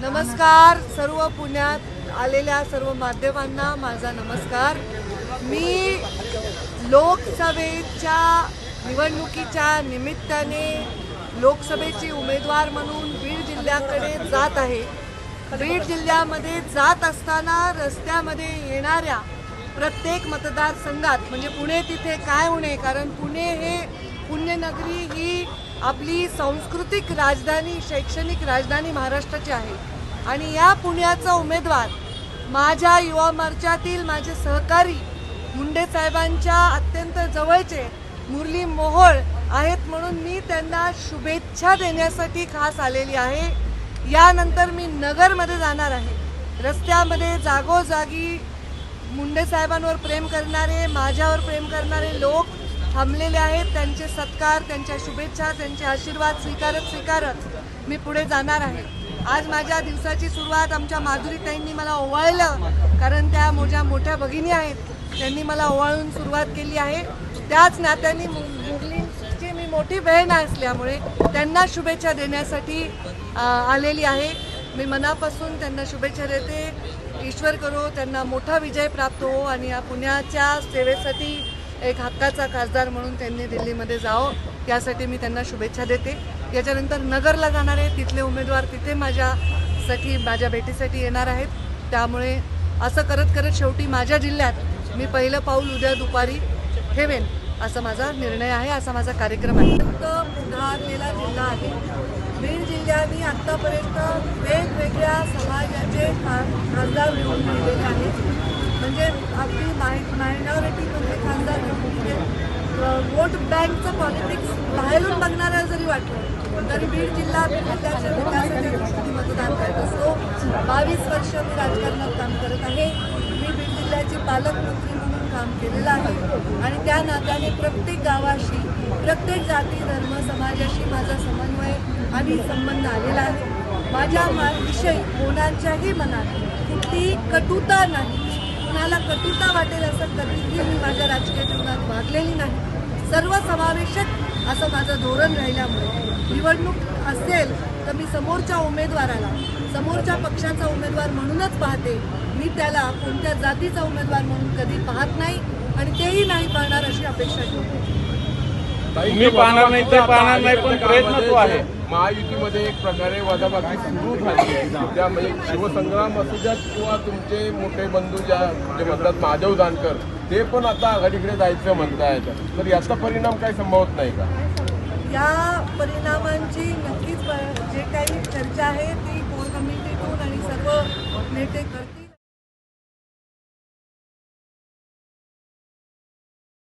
नमस्कार. सर्व पुण्यात आलेल्या सर्व माध्यमांना माझा नमस्कार. मी लोकसभेच्या निवडणुकीच्या निमित्ताने लोकसभेची उमेदवार म्हणून बीड जिल्ह्याकडे जात आहे. बीड जिल्ह्यामध्ये जात असताना रस्त्यामध्ये येणाऱ्या प्रत्येक मतदारसंघात म्हणजे पुणे तिथे काय होणे? कारण पुणे हे पुण्यनगरी ही आपली सांस्कृतिक राजधानी शैक्षणिक राजधानी महाराष्ट्राची आहे. आणि या पुण्याचा उमेदवार माझ्या युवा मोर्चातील माझे सहकारी मुंडे साहेबांच्या अत्यंत जवळचे मुरली मोहोळ आहेत म्हणून मी त्यांना शुभेच्छा देण्यासाठी खास आलेली आहे. यानंतर मी नगरमध्ये जाणार आहे. रस्त्यामध्ये जागोजागी मुंडे साहेबांवर प्रेम करणारे माझ्यावर प्रेम करणारे लोक थांबलेले आहेत. त्यांचे सत्कार त्यांच्या शुभेच्छा त्यांचे आशीर्वाद स्वीकारत स्वीकारत मी पुढे जाणार आहे. आज माझ्या दिवसाची सुरुवात आमच्या माधुरीताईंनी मला ओवाळलं. कारण त्या मोठ्या मोठ्या भगिनी आहेत. त्यांनी मला ओवाळून सुरुवात केली आहे. त्याच नात्याने मु- मुरलींची मी मोठी बहीण असल्यामुळे त्यांना शुभेच्छा देण्यासाठी आलेली आहे. मी मनापासून त्यांना शुभेच्छा देते. ईश्वर करो त्यांना मोठा विजय प्राप्त हो आणि या पुण्याच्या सेवेसाठी एक हक्काचा खासदार म्हणून त्यांनी दिल्लीमध्ये जावं त्यासाठी मी त्यांना शुभेच्छा देते. याच्यानंतर नगरला जाणार आहे तिथले उमेदवार तिथे माझ्यासाठी माझ्या भेटीसाठी येणार आहेत. त्यामुळे असं करत करत शेवटी माझ्या जिल्ह्यात मी पहिलं पाऊल उद्या दुपारी ठेवेन असा माझा निर्णय आहे असा माझा कार्यक्रम आहे. पुढारलेला जिल्हा आहे. बीड जिल्ह्याने आत्तापर्यंत वेगवेगळ्या समाजाचे खासदार निवडून दिलेले आहेत. म्हणजे अगदी माय मायनॉरिटीमधले वोट बँकचं पॉलिटिक्स बाहेरून बघणाऱ्या जरी वाटलं तरी बीड जिल्हा बीड विकासाच्या दृष्टीने मतदान करत असतो? बावीस वर्ष मी राजकारणात काम करत आहे. मी बीड जिल्ह्याची पालकमंत्री म्हणून काम केलेलं आहे. आणि त्या नात्याने प्रत्येक गावाशी प्रत्येक जाती धर्म समाजाशी माझा समन्वय आणि संबंध आलेला आहे. माझ्या विषयी कोणाच्याही मनात कुठलीही कटुता नाही. कुणाला कटुता वाटेल असं कधीही मी माझ्या राजकीय जीवनात वागलेली नाही. सर्व समावेशक असं माझं धोरण राहिल्यामुळे निवडणूक असेल तर मी समोरच्या उमेदवाराला समोरच्या पक्षाचा उमेदवार म्हणूनच पाहते. मी त्याला कोणत्या जातीचा उमेदवार म्हणून कधी पाहत नाही आणि तेही नाही पाहणार अशी अपेक्षा ठेवते. तुम्ही पाहणार नाही तर पाहणार नाही पण प्रयत्न तो आहे. महायुतीमध्ये एक प्रकारे वजाबाकी सुरू झाली आहे. त्या म्हणजे शिवसंग्राम असू द्यात किंवा तुमचे मोठे बंधू ज्या म्हणतात महादेव जानकर ते पण आता आघाडीकडे जायचं म्हणतायत. तर याचा परिणाम काही संभवत नाही का? या परिणामांची नक्कीच जे काही चर्चा आहे ती कोर कमिटीतून आणि सर्व नेते करतात